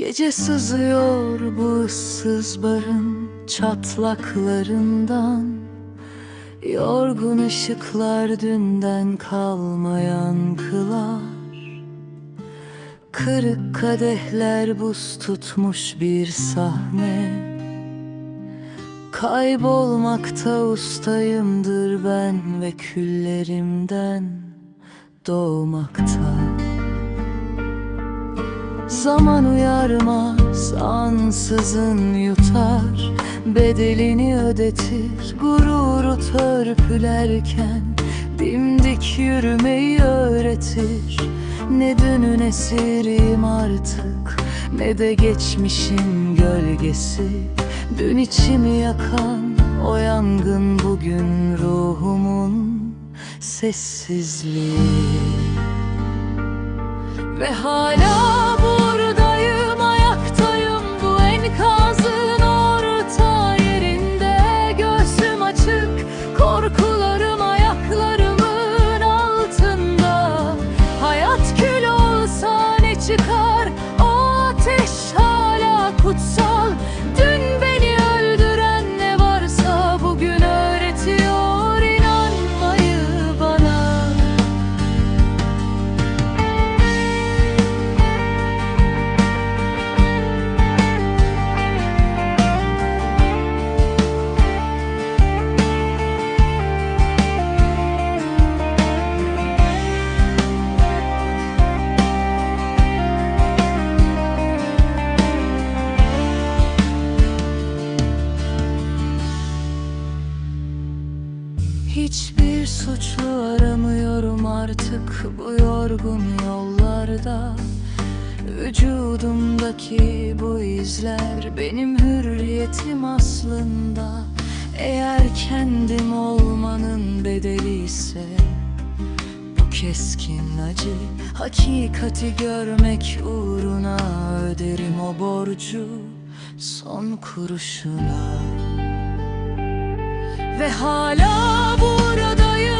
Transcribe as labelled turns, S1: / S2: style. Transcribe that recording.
S1: Gece sızıyor bu ıssız barın çatlaklarından. Yorgun ışıklar dünden kalmayan kılar. Kırık kadehler buz tutmuş bir sahne. Kaybolmakta ustayımdır ben ve küllerimden doğmakta Zaman uyarmaz ansızın yutar. Bedelini ödetir gururu törpülerken Dimdik yürümeyi öğretir. Ne dünün esiriyim artık Ne de geçmişin gölgesi. Dün içimi yakan o yangın bugün ruhumun sessizliği. Ve hala Hiçbir suçlu aramıyorum artık bu yorgun yollarda. Vücudumdaki bu izler benim hürriyetim aslında. Eğer kendim olmanın bedeli ise Bu keskin acı hakikati görmek uğruna öderim o borcu son kuruşuna ve hala buradayım.